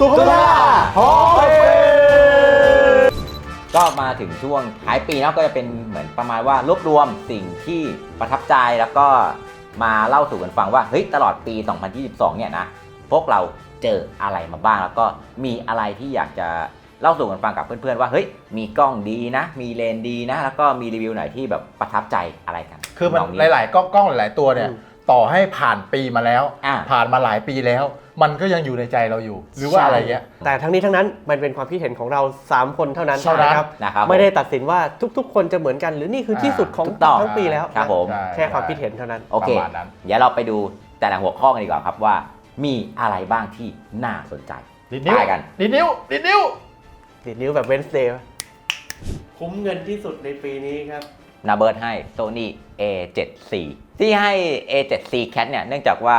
สุขภาพหอมเฟรมก็มาถึงช่วงท้ายปีเนาะก็จะเป็นเหมือนประมาณว่ารวบรวมสิ่งที่ประทับใจแล้วก็มาเล่าสู่กันฟังว่าเฮ้ยตลอดปี 2022 เนี่ยนะพวกเราเจออะไรมาบ้าง แล้วก็มีอะไรที่อยากจะเล่าสู่กันฟังกับเพื่อนๆว่าเฮ้ยมีกล้องดีนะ มีเลนส์ดีนะ แล้วก็มีรีวิวไหนที่แบบประทับใจอะไรกันคือมันลงหลายๆกล้องกล้องหลาย ๆ ตัวเนี่ยอืมต่อให้ผ่านปีมาแล้วอ่าผ่านมาหลายปีแล้ว มันก็ยังอยู่ในใจเราอยู่ หรือว่าอะไรเงี้ย แต่ทั้งนี้ทั้งนั้นมันเป็นความคิดเห็นของเรา 3 คนเท่านั้นเท่านั้นนะครับ นะครับไม่ได้ตัดสินว่าทุกๆ คนจะเหมือนกัน หรือนี่คือที่สุดของถูกต้องทั้งปีแล้วครับผม ใช่ แค่ความคิดเห็นเท่านั้น โอเคประมาณนั้น เดี๋ยวเราไปดูแต่ละหัวข้อกันดีกว่าครับว่า มีอะไรบ้างที่น่าสนใจดิดนิ้วไปกัน ดิดนิ้วดิดนิ้วดิดนิ้วแบบเวนสเดย์คุ้มเงินที่สุดในปีนี้ครับ นาเบิร์ดให้ Sony A7C ที่ให้ A7C Cat เนี่ย เนื่องจากว่า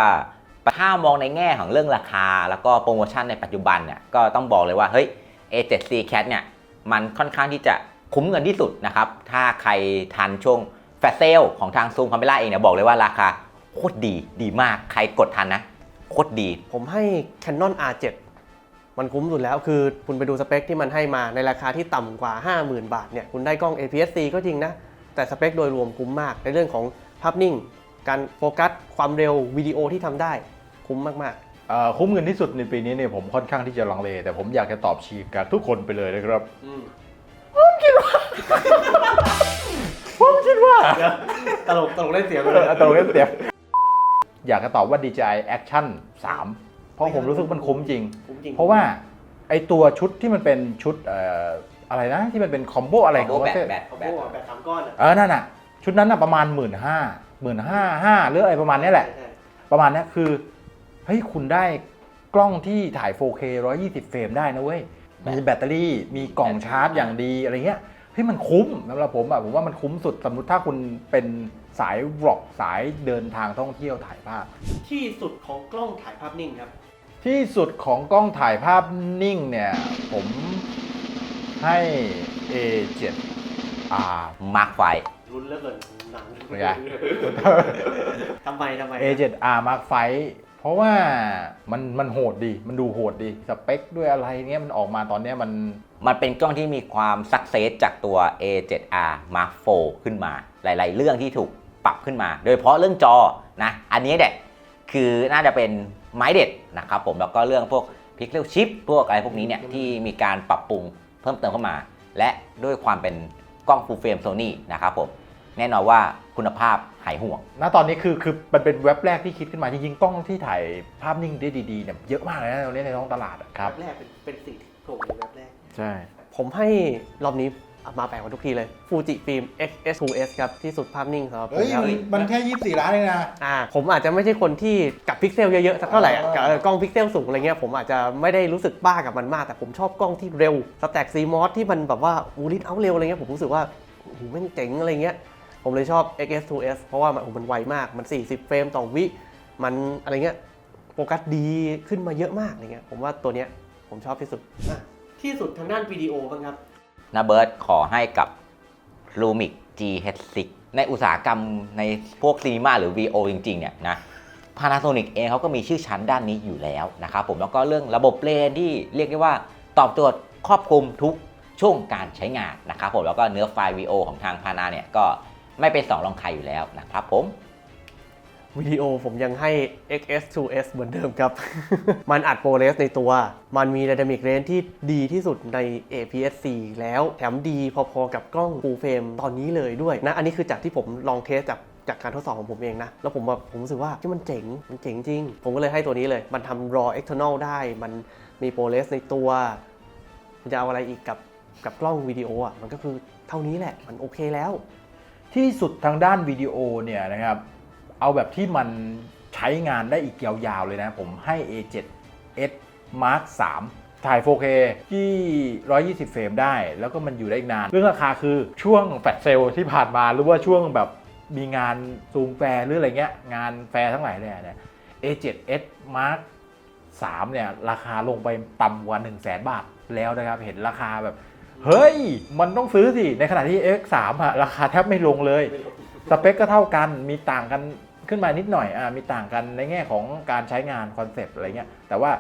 ถ้ามองในแง่ของเรื่องราคา แล้วก็โปรโมชั่นในปัจจุบันเนี่ยก็ต้องบอกเลยว่าเฮ้ย A7C Cat เนี่ยมันค่อนข้างที่จะคุ้มเงินที่สุดนะครับ ถ้าใครทันช่วงแฟชเซลของทางซูมคาเมล่าเองเนี่ยบอกเลยว่าราคาโคตรดีดีมากใครกดทันนะโคตรดี ผมให้ Canon R7 มันคุ้มสุดแล้วคือคุณไปดูสเปคที่มันให้มาในราคาที่ต่ำกว่า 50,000 บาทเนี่ยคุณได้กล้อง APS-C ก็จริงนะ แต่สเปคโดยรวมคุ้มมากในเรื่องของภาพนิ่ง การโฟกัสความเร็ววิดีโอที่ทำได้ คุ้มมากเอ่อคุ้มเงินที่สุดในปีนี้เนี่ยผมค่อนข้างที่จะลังเล แต่ผมอยากจะตอบฉีกกับทุกคนไปเลยนะครับผมคิดว่าๆตลกตลกเล่นเสียงเออตรงนี้เสียงอยากจะตอบว่า DJI Action 3 เพราะผมรู้สึกมันคุ้มจริง คุ้มจริง เพราะว่าไอตัวชุดที่มันเป็นชุดเอ่ออะไรนะที่มันเป็นคอมโบอะไรของแบเขาตแบตเขาแบพูตดแบบสามก้อนอะเออนั่นน่ะ ชุดนั้นน่ะประมาณหมื่นห้าหมื่นห้าห้าหรืออะไรประมาณเนี้ยแหละ ใช่ประมาณเนี้ยคือ เฮ้ยคุณได้กล้องที่ถ่าย 4K 120 เฟรมได้นะเว้ย มีแบตเตอรี่มีกล่องชาร์จอย่างดีอะไรเงี้ยเฮ้ยมันคุ้มสำหรับผมอะผมว่ามันคุ้มสุดสมมติถ้าคุณเป็นสายบล็อกสายเดินทางท่องเที่ยวถ่ายภาพ ที่สุดของกล้องถ่ายภาพนิ่งครับ ที่สุดของกล้องถ่ายภาพนิ่งเนี่ย ผมให้ A7R มาร์คไฟรุนเหลือเกินหนังเป็นไง ทำไมทำไม A7R Mark V เพราะว่ามันมันโหดดีมันดูโหดดีสเปคด้วยอะไรเงี้ยมันออกมาตอนเนี้ยมัน มันเป็นกล้องที่มีความสักเซสจากตัว A7R Mark IV ขึ้นมา หลาย ๆ เรื่องที่ถูกปรับขึ้นมา โดยเฉพาะเรื่องจอนะ อันนี้เด็ดคือน่าจะเป็นไม้เด็ดนะครับผมแล้วก็เรื่องพวก Pixel Chip พวกอะไรพวกนี้เนี่ยที่มีการปรับปรุงเพิ่มเติมเข้ามา และด้วยความเป็นกล้อง Full Frame Sony นะครับผม แน่นอนว่าคุณภาพหายห่วง ณตอนนี้คือคือมันเป็นเว็บแรกที่คิดขึ้นมาจริงๆกล้องที่ถ่ายภาพนิ่งได้ดีๆเนี่ยเยอะมากเลยนะตอนนี้ในท้องตลาดอะครับแรกเป็นเป็นสิ่งที่โผล่ในแวบแรก ใช่ ผมให้รอบนี้มาแปลกกว่าทุกทีเลยฟูจิฟิล์ม XS2S ครับ ที่สุดภาพนิ่งสำหรับผมเฮ้ยแล้วมันมันแค่ 24 ล้านเองนะ อ่าผมอาจจะไม่ใช่คนที่กับพิกเซลเยอะๆสักเท่าไหร่อะกับเออกล้องพิกเซลสูงอะไรเงี้ยผมอาจจะไม่ได้รู้สึกบ้ากับมันมาก แต่ผมชอบกล้องที่เร็วสแต็กซีมอสที่มันแบบว่าอูริดเอาเร็วอะไรเงี้ยผมรู้สึกว่าโอ้โหแม่งเจ๋งอะไรเงี้ย ผมเลยชอบ XS2S เพราะว่ามันโอ้โหมันไวมาก มัน 40 เฟรมต่อวิ มันอะไรเงี้ยโฟกัสดีขึ้นมาเยอะมากอะไรเงี้ย ผมว่าตัวเนี้ยผมชอบที่สุด ที่สุดทางด้านวิดีโอบ้างครับ นาเบิร์ดขอให้กับ Lumix GH6 ในอุตสาหกรรมในพวกซีนีมาหรือ VO จริง ๆ เนี่ยนะ Panasonic เองเขาก็มีชื่อชั้นด้านนี้อยู่แล้วนะครับผมแล้วก็เรื่องระบบเลนที่เรียกได้ว่าตอบโจทย์ครอบคลุมทุกช่วงการใช้งานนะครับผมแล้วก็เนื้อไฟล์ VO ของทางพานาเนี่ยก็ ไม่เป็นสองรองใครอยู่แล้วนะครับผมวิดีโอผมยังให้ XS2S เหมือนเดิมครับ มันอัดโปรเรสในตัว มันมี Dynamic Range ที่ดีที่สุดใน APS-C แล้วแถมดีพอๆกับกล้อง Full Frame ตอนนี้เลยด้วยนะ อันนี้คือจากที่ผมลองเทสจากจากการทดสอบของผมเองนะ แล้วผมแบบผมรู้สึกว่าที่มันเจ๋ง มันเจ๋งจริง ผมก็เลยให้ตัวนี้เลย มันทำ raw external ได้ มันมีโปรเรสในตัวมันจะเอาอะไรอีกกับกับกล้องวิดีโออะ มันก็คือเท่านี้แหละ มันโอเคแล้ว ที่สุดทางด้านวิดีโอเนี่ยนะครับ เอาแบบที่มันใช้งานได้อีกยาวๆเลยนะ ผมให้ A7S Mark 3 ถ่าย 4K ที่ 120 เฟรมได้ แล้วก็มันอยู่ได้อีกนาน เรื่องราคาคือช่วงแฟลชเซลที่ผ่านมาหรือว่าช่วงแบบมีงานซูมแฟร์หรืออะไรเงี้ย งานแฟร์ทั้งหลายเนี่ย A7S Mark 3 เนี่ย ราคาลงไปต่ำกว่า 1 0 0 0 0แบาทแล้วนะครับ เห็นราคาแบบ เฮ้ย มันต้องซื้อสิ ในขณะที่ X3 อะราคาแทบไม่ลงเลย สเปคก็เท่ากัน มีต่างกันขึ้นมานิดหน่อยอ่ามีต่างกันในแง่ของการใช้งานคอนเซปต์อะไรเงี้ย แต่ว่า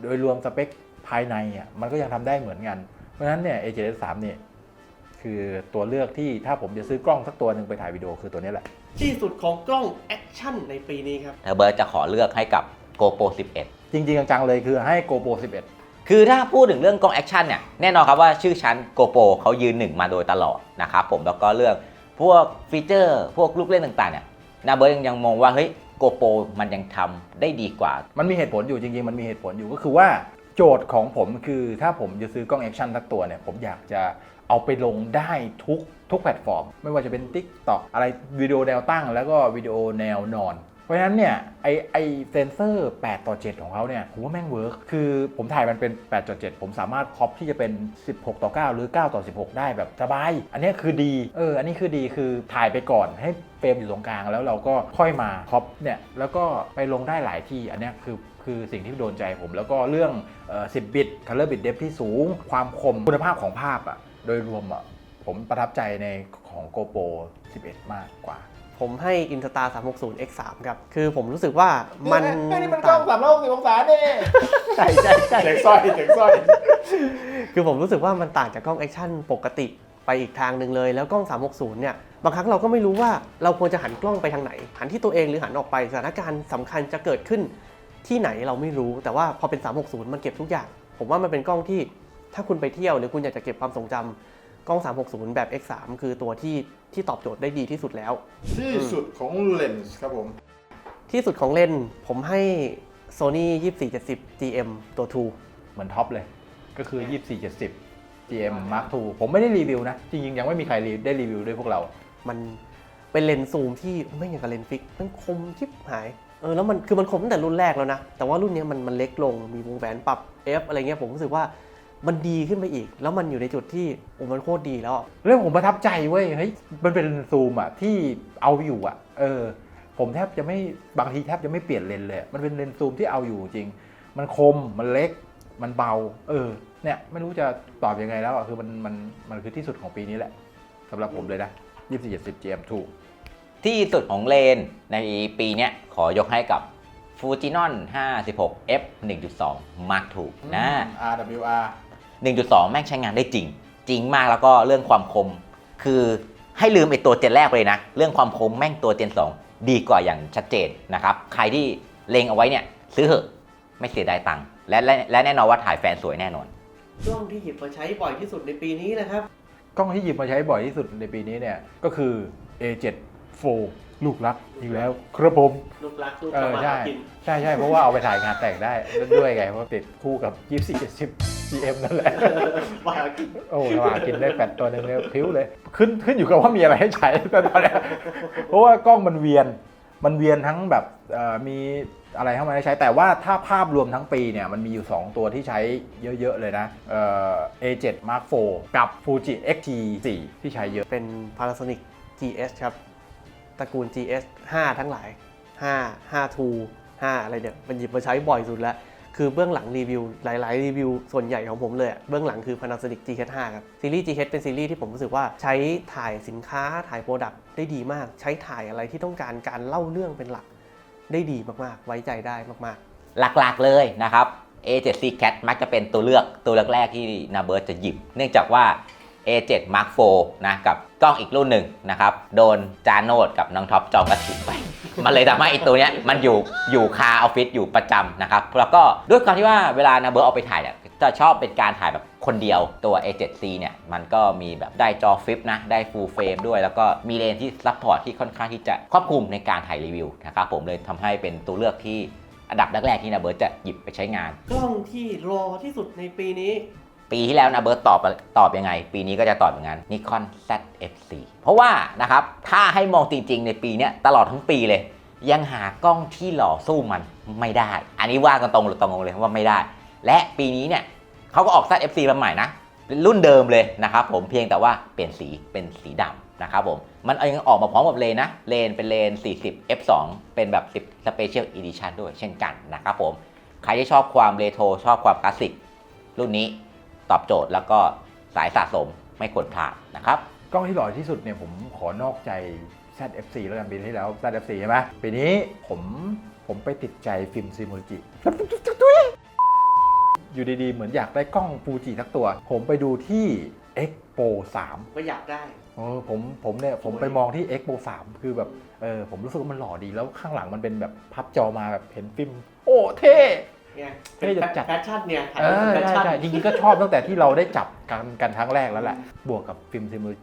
โดยรวมสเปคภายในอะมันก็ยังทำได้เหมือนกัน เพราะฉะนั้นเนี่ย A7S3 เนี่ยคือตัวเลือกที่ถ้าผมจะซื้อกล้องสักตัวหนึ่งไปถ่ายวิดีโอคือตัวนี้แหละ ที่สุดของกล้องแอคชั่นในปีนี้ครับนาเบิร์ตจะขอเลือกให้กับ GoPro 11 จริงๆจังๆเลยคือให้ GoPro 11 คือถ้าพูดถึงเรื่องกล้องแอคชั่นเนี่ยแน่นอนครับว่าชื่อชั้น GoPro เขายืนหนึ่งมาโดยตลอดนะครับผมแล้วก็เรื่องพวกฟีเจอร์ พวกลูกเล่นต่างๆเนี่ยนาเบิร์ตยังมองว่าเฮ้ย GoPro มันยังทำได้ดีกว่า มันมีเหตุผลอยู่จริงๆ มันมีเหตุผลอยู่ก็คือว่าโจทย์ของผมคือถ้าผมจะซื้อกล้องแอคชั่นสักตัวเนี่ย ผมอยากจะเอาไปลงได้ทุกทุกแพลตฟอร์ม ไม่ว่าจะเป็น TikTok อะไรวิดีโอแนวตั้ง แล้วก็วิดีโอแนวนอน เพราะฉะนั้นเนี่ยไอไอเซนเซอร์8ต่อ 7 ของเขาเนี่ยผมว่าแม่งเวิร์กคือผมถ่ายมันเป็น8ต่อ7ผมสามารถครอปที่จะเป็น 16 ต่อ 9 หรือ 9 ต่อ 16 ได้แบบสบาย อันนี้คือดีเอออันนี้คือดีคือถ่ายไปก่อนให้เฟรมอยู่ตรงกลางแล้วเราก็ค่อยมาครอปเนี่ยแล้วก็ไปลงได้หลายที่อันนี้คือคือสิ่งที่โดนใจผมแล้วก็เรื่อง 10 บิต color bit depth ที่สูง ความคมคุณภาพของภาพอะโดยรวมอะผมประทับใจในของ GoPro 11 มากกว่า ผมให้ Instax 360 X3 ครับ คือผมรู้สึกว่ามันนี่มันกล้องสามร้อยหกสิบองศาเนี่ยใช่ใช่ใช่เสียงสร้อยเสียงสร้อย คือผมรู้สึกว่ามันต่างจากกล้องแอคชั่นปกติไปอีกทางหนึ่งเลย แล้วกล้อง 360 เนี่ย บางครั้งเราก็ไม่รู้ว่าเราควรจะหันกล้องไปทางไหน หันที่ตัวเองหรือหันออกไปสถานการณ์สำคัญจะเกิดขึ้นที่ไหนเราไม่รู้ แต่ว่าพอเป็น 360 มันเก็บทุกอย่าง ผมว่ามันเป็นกล้องที่ถ้าคุณไปเที่ยวหรือคุณอยากจะเก็บความทรงจำ กล้อง 360 แบบ X3 คือตัวที่ที่ตอบโจทย์ได้ดีที่สุดแล้ว ที่สุดของเลนส์ครับผม ที่สุดของเลนส์ผมให้ Sony 2470 GM ตัว เหมือนท็อปเลย ก็คือ 2470 GM Mark II ผมไม่ได้รีวิวนะ จริงๆ ยังไม่มีใครรีได้รีวิวด้วยพวกเรา 2 มันเป็นเลนส์ซูมที่ไม่อย่างกับเลนส์ฟิกมันคมชิบหายเออแล้วมันคือมันคมตั้งแต่รุ่นแรกแล้วนะ แต่ว่ารุ่นเนี้ยมันมันเล็กลงมีวงแหวนปรับ F อะไรเงี้ยผมรู้สึกว่า มันดีขึ้นไปอีก แล้วมันอยู่ในจุดที่โอ้มันโคตรดีแล้วอะเรื่องผมประทับใจเว้ยเฮ้ยมันเป็นซูมอะที่เอาอยู่อะเออ ผมแทบจะไม่บางทีแทบจะไม่เปลี่ยนเลนส์เลย มันเป็นเลนส์ซูมที่เอาอยู่จริง มันคมมันเล็ก มันเบา เออ เนี่ยไม่รู้จะตอบยังไงแล้วอะคือมันมันมันคือที่สุดของปีนี้แหละสำหรับผมเลยนะ2470 GM ถูกที่สุดของเลนในปีเนี้ยขอยกให้กับ Fujinon 56 f 1.2 Mark II นะ RWR 1.2 แม่งใช้งานได้จริง จริงมากแล้วก็เรื่องความคม คือให้ลืมไอตัวเจนแรกไปเลยนะ เรื่องความคมแม่งตัวเจน 2 ดีกว่าอย่างชัดเจนนะครับ ใครที่เลงเอาไว้เนี่ยซื้อเหอะไม่เสียดายตังค์และและและแน่นอนว่าถ่ายแฟนสวยแน่นอน กล้องที่หยิบมาใช้บ่อยที่สุดในปีนี้นะครับ กล้องที่หยิบมาใช้บ่อยที่สุดในปีนี้เนี่ยก็คือ A7 4ลูกรักอีกแล้ว ครับผม ลูกรักลูกเอสอมาใช่หากิน ใช่ใช่เพราะว่าเอาไปถ่ายงานแต่งได้ด้วยไงเพราะติดคู่กับ 2470 GM นั่นแหละมาหากินโอ้สว่ากินได้แปดตัวหนึ่งเนี่ยพิ้วเลย ขึ้นขึ้นอยู่กับว่ามีอะไรให้ใช้แต่ตอนเนี้ยเพราะว่ากล้องมันเวียน มันเวียนทั้งแบบเอ่อมีอะไรเข้ามาให้ใช้ แต่ว่าถ้าภาพรวมทั้งปีเนี่ย มันมีอยู่ 2 ตัวที่ใช้เยอะ ๆ เลยนะเอ่อ A7 Mark IV กับ Fuji X-T4 ที่ใช้เยอะ เป็น Panasonic GS ครับ ตระกูล GS 5 ทั้งหลาย 5 5 2 5 อะไรเนี่ย มันหยิบมาใช้บ่อยสุดแล้ว คือเบื้องหลังรีวิวหลายๆรีวิวส่วนใหญ่ของผมเลยเบื้องหลังคือ Panasonic GH 5 ครับซีรีส์ GH เป็นซีรีส์ที่ผมรู้สึกว่าใช้ถ่ายสินค้าถ่ายโปรดักต์ได้ดีมาก ใช้ถ่ายอะไรที่ต้องการการเล่าเรื่องเป็นหลักได้ดีมากๆ ไว้ใจได้มากๆ หลักๆเลยนะครับ A7C Cat มักจะเป็นตัวเลือกตัวเลือกแรกที่นาเบิร์ตจะหยิบ เนื่องจากว่า A7 Mark IV นะกับกล้องอีกรุ่นหนึ่งนะครับ โดนจานโนดกับน้องท็อปจองกระถิ่นไป มันเลยทำให้ไอีตัวเนี้ยมันอยู่อยู่คาออฟฟิศอยู่ประจำนะครับแล้วก็ด้วยความที่ว่าเวลานาเบิร์เอาไปถ่ายเนี่ยจะชอบเป็นการถ่ายแบบคนเดียวตัว A7C เนี่ยมันก็มีแบบได้จอฟลิปนะได้ full frame ด้วย แล้วก็มีเลนที่ซัพพอร์ตที่ค่อนข้างที่จะครอบคลุมในการถ่ายรีวิวนะครับผมเลยทำให้เป็นตัวเลือกที่อันดับแรกๆที่นาเบิร์จะหยิบไปใช้งาน กล้องที่รอที่สุดในปีนี้ ปีที่แล้วนะเบิร์ตตอบตอบยังไง ปีนี้ก็จะตอบอย่างนั้น Nikon ZF4 เพราะว่านะครับถ้าให้มองจริงๆ ในปีเนี้ยตลอดทั้งปีเลย ยังหากล้องที่หล่อสู้มันไม่ได้ อันนี้ว่ากันตรงหรือตรงเลยว่าไม่ได้ และปีนี้เนี่ยเขาก็ออก ZF4 มาใหม่นะรุ่นเดิมเลยนะครับผมเพียงแต่ว่าเปลี่ยนสีเป็นสีดำนะครับผมมันยังออกมาพร้อมกับเลนนะ เลนเป็นเลน 40 f2 เป็นแบบ 10 Special Edition ด้วยเช่นกันนะครับผม ใครที่ชอบความเรโทรชอบความคลาสสิกรุ่นนี้ ตอบโจทย์แล้วก็สายสะสมไม่ควรพลาดนะครับ กล้องที่หล่อที่สุดเนี่ยผมขอนอกใจ ZF4 แล้วกันปีที่แล้ว ZF4 ใช่ไหมปีนี้ผมผมไปติดใจฟิล์มซีโมจิอยู่ดีๆ เหมือนอยากได้กล้องฟูจิทักตัว ผมไปดูที่ Expo 3 ก็อยากได้ เออผมผมเนี่ยผมไปมองที่ Expo 3 คือแบบเออผมรู้สึกว่ามันหล่อดีแล้วข้างหลังมันเป็นแบบพับจอมาแบบเห็นฟิล์ม โอ้เท่ เนี่ยเท่จะจัดแฟชั่นเนี่ยถ่ายเอรูปอแฟใช่ชั่นใช่จริงๆก็ชอบตั้งแต่ที่เราได้จับกันกันครั้งแรกแล้วแหละบวกกับฟิล์มซิมูเล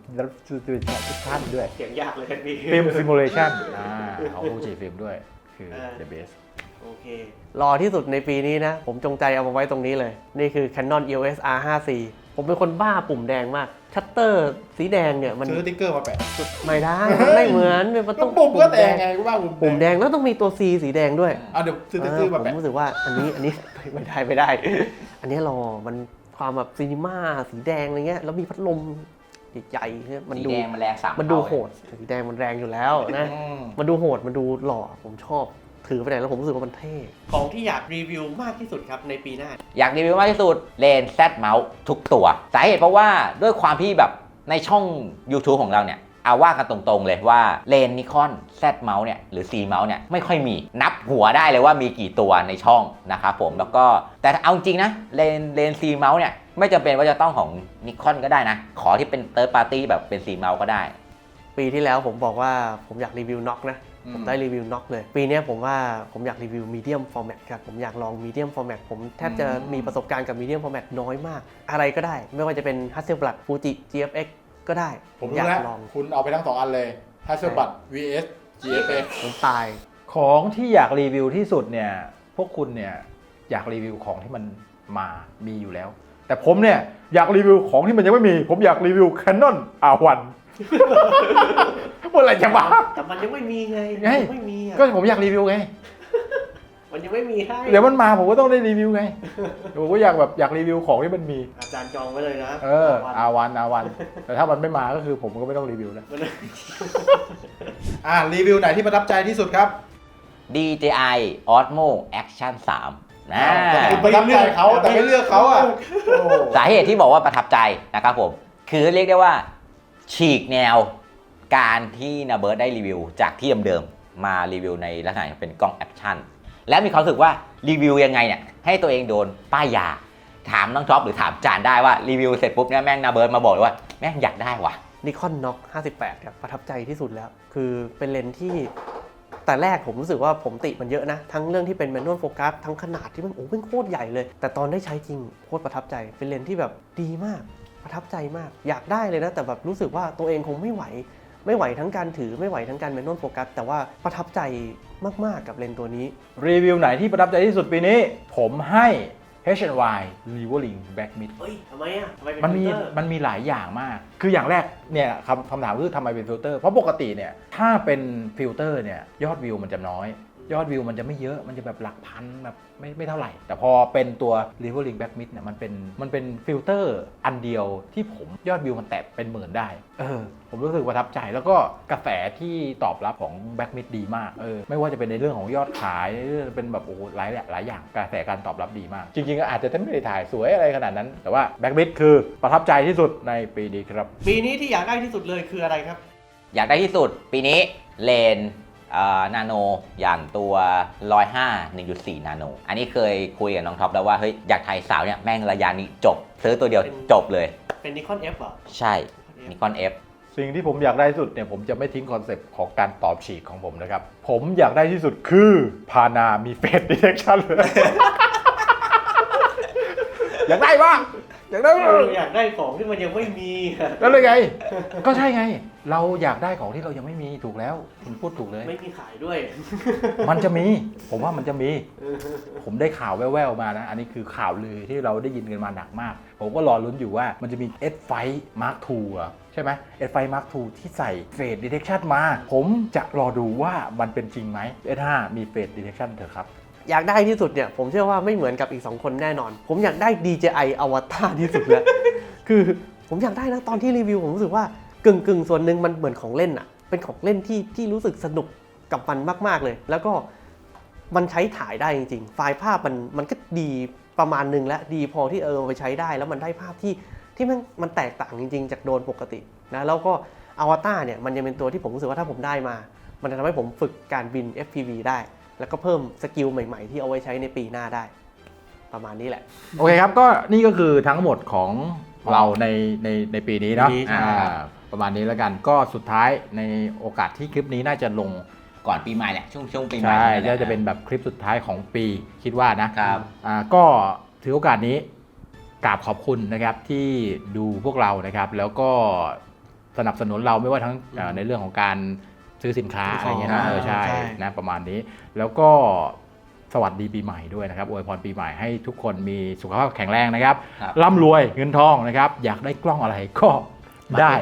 ชันด้วยเสียงยากเลยกันพี่ฟิล์มซิมูเลชันอ่าของฟูจิฟิล์มด้วยคือเออ the best โอเครอที่สุดในปีนี้นะ ผมจงใจเอามาไว้ตรงนี้เลย นี่คือ Canon EOS R5C ผมเป็นคนบ้าปุ่มแดงมาก ชัตเตอร์สีแดงเนี่ยมันซื้อสติ๊กเกอร์มาแปะไม่ได้มันไม่เหมือนมันต้ต้อองงปุ่มก็แดงไงก็ว่าปุ่มปุ่มแดงแล้วต้องมีตัว C สีแดงด้วยอะเดี๋ยวซื้อสเอติ๊กเกออร์มาผมแปะรู้สึกว่าอันนี้อันนี้ ไม่ได้ไม่ได้ อันนี้รอมันความแบบซีนิม่าสีแดงอะไรเงี้ยแล้วมีพัดลมใหญ่ๆเนี่ยมันสีดูแดงมันแรงสามมันดูเท่าโหดสีแดงมันแรงอยู่แล้วนะ อืมมันดูโหดมันดูหล่อผมชอบ ถือไปไหนแล้วผมรู้สึกว่ามันเท่ ของที่อยากรีวิวมากที่สุดครับในปีหน้า อยากรีวิวมากที่สุดเลนแซดเมาส์ทุกตัว สาเหตุเพราะว่าด้วยความที่แบบในช่อง YouTube ของเราเนี่ยเอาว่ากันตรงๆเลยว่าเลนนิคอน Z เมาส์เนี่ยหรือ C เมาส์เนี่ยไม่ค่อยมีนับหัวได้เลยว่ามีกี่ตัวในช่องนะครับผมแล้วก็แต่เอาจริงนะเลนเลน C เมาส์เนี่ยไม่จำเป็นว่าจะต้องของนิคอนก็ได้นะ ขอที่เป็น Third Party แบบเป็น C เมาส์ก็ได้ ปีที่แล้วผมบอกว่าผมอยากรีวิวน็อกนะอืม ผมได้รีวิวน็อกเลย ปีเนี้ยผมว่าผมอยากรีวิวมีเดียมฟอร์แมตครับผมอยากลองมีเดียมฟอร์แมตผมแทบจะมีประสบการณ์กับมีเดียมฟอร์แมตน้อยมาก อะไรก็ได้ ไม่ว่าจะเป็น Hasselblad Fuji GFX ก็ได้ ผมอยารู้กแล้วลองคุณเอาไปทั้งสองอันเลย Hasselblad vs GFX ผมตายของที่อยากรีวิวที่สุดเนี่ยพวกคุณเนี่ยอยากรีวิวของที่มันมามีอยู่แล้ว แต่ผมเนี่ยอยากรีวิวของที่มันยังไม่มี ผมอยากรีวิว Canon R1 เมื่อไหร่จะมาแต่มันยังไม่มีไงไงมันยังไม่มีอะก็ผมอยากรีวิวไง มันยังไม่มีให้เดี๋ยวมันมาผมก็ต้องได้รีวิวไงผมก็อยากแบบอยากรีวิวของที่มันมี อาจารย์จองไว้เลยนะเออวันอาวันอาวัน แต่ถ้ามันไม่มาก็คือผมก็ไม่ต้องรีวิวแล้วมันอ่ารีวิวไหนที่ประทับใจที่สุดครับ DJI Osmo Action 3นะคุณประทับใจเขาแต่ไม่เลือกเขาอะสาเหตุที่บอกว่าประทับใจนะครับผม คือเรียกได้ว่า ฉีกแนวการที่นาเบิร์ดได้รีวิว จากที่เดิมๆมารีวิวในลักษณะเป็นกล้องแอคชั่นและมีความรู้สึกว่ารีวิวยังไงเนี่ยให้ตัวเองโดนป้ายยา ถามน้องท็อปหรือถามจานได้ว่ารีวิวเสร็จปุ๊บเนี่ยแม่งนาเบิร์ดมาบอกเลยว่าแม่งอยากได้ว่ะนิคอนน็อก58ครับประทับใจที่สุดแล้ว คือเป็นเลนส์ที่แต่แรกผมรู้สึกว่าผมติมันเยอะนะ ทั้งเรื่องที่เป็นแมนนวลโฟกัสทั้งขนาดที่มันโอ้เป็นโคตรใหญ่เลย แต่ตอนได้ใช้จริงโคตรประทับใจเป็นเลนส์ที่แบบดีมาก ประทับใจมาก อยากได้เลยนะ แต่แบบรู้สึกว่าตัวเองคงไม่ไหว ไม่ไหวทั้งการถือไม่ไหวทั้งการแมนนวลโฟกัสแต่ว่าประทับใจมาก ๆ กับเลนส์ตัวนี้ รีวิวไหนที่ประทับใจที่สุดปีนี้ ผมให้ H&Y r e v o l i n g Back Mid เฮ้ยทำไมอะทำไมเป็นมันมีฟิลเตอร์มันมีหลายอย่างมาก คืออย่างแรกเนี่ยคำคำถามคือทำไมเป็นฟิลเตอร์ เพราะปกติเนี่ยถ้าเป็นฟิลเตอร์เนี่ยยอดวิวมันจะน้อย ยอดวิวมันจะไม่เยอะมันจะแบบหลักพันแบบไม่ไม่เท่าไหร่ แต่พอเป็นตัว r e v o l i n g Back Mid เนี่ยมันเป็นมันเป็นฟิลเตอร์อันเดียวที่ผมยอดวิวมันแตะเป็นหมื่นได้ เออ ผมรู้สึกประทับใจแล้วก็กระแสที่ตอบรับของ Back Mid ดีมากเออไม่ว่าจะเป็นในเรื่องของยอดขายเรื่องเป็นแบบโอ้โหหลายหลายอย่างกระแสการตอบรับดีมาก จริงๆก็อาจจะไม่ได้ถ่ายสวยอะไรขนาดนั้น แต่ว่า Back Mid คือประทับใจที่สุดในปีนี้ครับ ปีนี้ที่อยากได้ที่สุดเลยคืออะไรครับ อยากได้ที่สุด ปีนี้เลน นาโนอย่างตัว 105 1.4 นาโน อันนี้เคยคุยกับน้องท็อปแล้วว่าเฮ้ยอยากถ่ายสาวเนี่ยแม่งระยะนี้จบ ซื้อตัวเดียวเป็นจบเลย เป็นนิคอน F เหรอ ใช่นิคอน F สิ่งที่ผมอยากได้ที่สุดเนี่ยผมจะไม่ทิ้งคอนเซปต์ของการตอบฉีกของผมนะครับ ผมอยากได้ที่สุดคือพานามีเฟสดิเทคชั่นเลย อยากได้ปะอยากได้ปะอยากได้ของที่มันยังไม่มีแล้วเลยไง ก็ใช่ไง เราอยากได้ของที่เรายังไม่มีถูกแล้วคุณพูดถูกเลย ไม่มีขายด้วย มันจะมี ผมว่ามันจะมี ผมได้ข่าวแว่วๆมานะ อันนี้คือข่าวลือที่เราได้ยินกันมาหนักมาก ผมก็รอลุ้นอยู่ว่ามันจะมี S ไฟ Mark II อะใช่ไหม S ไฟ Mark II ที่ใส่เฟส Detection มา ผมจะรอดูว่ามันเป็นจริงไหม S5 มีเฟส Detection เถอะครับ อยากได้ที่สุดเนี่ย ผมเชื่อว่าไม่เหมือนกับอีก 2 คนแน่นอน ผมอยากได้ DJI Avatar ที่สุดแล้ว คือผมอยากได้นะตอนที่รีวิว ผมรู้สึกว่ากึ่งกึ่งส่วนหนึ่งมันเหมือนของเล่นอะเป็นของเล่นที่ที่รู้สึกสนุกกับมันมาก ๆเลย แล้วก็มันใช้ถ่ายได้จริงๆ ไฟล์ภาพมันมันก็ดีประมาณหนึ่งแล้วดีพอที่เออไปใช้ได้ แล้วมันได้ภาพที่ที่มันมันแตกต่างจริง ๆ จากโดนปกตินะแล้วก็อวตารเนี่ยมันยังเป็นตัวที่ผมรู้สึกว่าถ้าผมได้มา มันจะทำให้ผมฝึกการบิน FPV ได้ แล้วก็เพิ่มสกิลใหม่ ๆ ที่เอาไว้ใช้ในปีหน้าได้ ประมาณนี้แหละ โอเคครับก็นี่ก็คือทั้งหมดของเราในในในปีนี้เนาะปีนี้ใช่อ่าประมาณนี้แล้วกันก็สุดท้ายในโอกาสที่คลิปนี้น่าจะลง ก่อนปีใหม่แหละช่วงช่วงปีใหม่ใช่แหล น่าจะเป็นแบบคลิปสุดท้ายของปีคิดว่านะครับ อ่าก็ถือโอกาสนี้กราบขอบคุณนะครับที่ดูพวกเรานะครับ แล้วก็สนับสนุนเราไม่ว่าทั้งอ่าในเรื่องของการ ซื้อสินค้าซื้ออะขไรองเงี้ยนะเออใช่ใช่นะประมาณนี้ แล้วก็สวัสดีปีใหม่ด้วยนะครับอวยพรปีใหม่ให้ทุกคนมีสุขภาพแข็งแรงนะครับครับร่ำรวยเงินทองนะครับ อยากได้กล้องอะไรก็ได้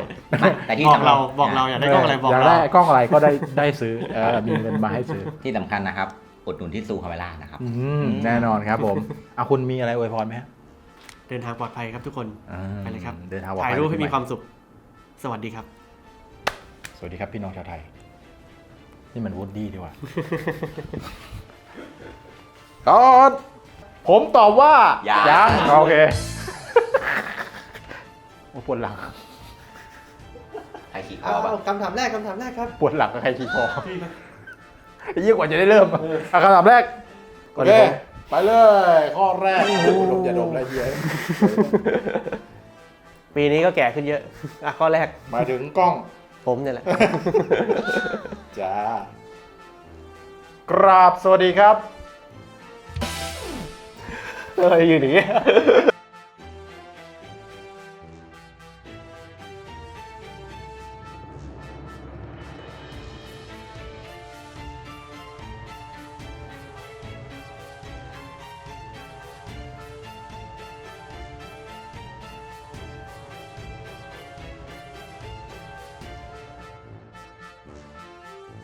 แต่ที่บอกสำคัญเราบอกเราอยากได้กล้องอะไรบอกยากเราได้กล้องอะไรก็ได้ได้ซื้อเออมีเงินมาให้ซื้อที่สำคัญนะครับอุดหนุนที่ซูคาเมล่านะครับอืมแน่นอนครับผมเอาคุณมีอะไรอวยพรไหมฮะเดินทางปลอดภัยครับทุกคนอืมไปเลยครับเดินทางปลอดภัถ่ายรูปให้มีปีความสุข สวัสดีครับ สวัสดีครับพี่น้องชาวไทย นี่มันวูดดี้ดีกว่าก็ผมตอบว่า ยัง ยัง โอเคโอ้ปวดหลัง ใครขี่คอบ้างคำถามแรกคำถามแรกครับ ปวดหลังกับใครขี่คอยิ่งกว่าจะได้เริ่มอะคำถามแรกก่โออนเค เลยไปเลย ข้อแรกดมอย่าดมอะไรเหี้ยปีนี้ก็แก่ขึ้นเยอะ อะข้อแรกมาถึงกล้อง ผมเนี่ยแหละ จ้ากราบสวัสดีครับ เอออยู่อย่างนี้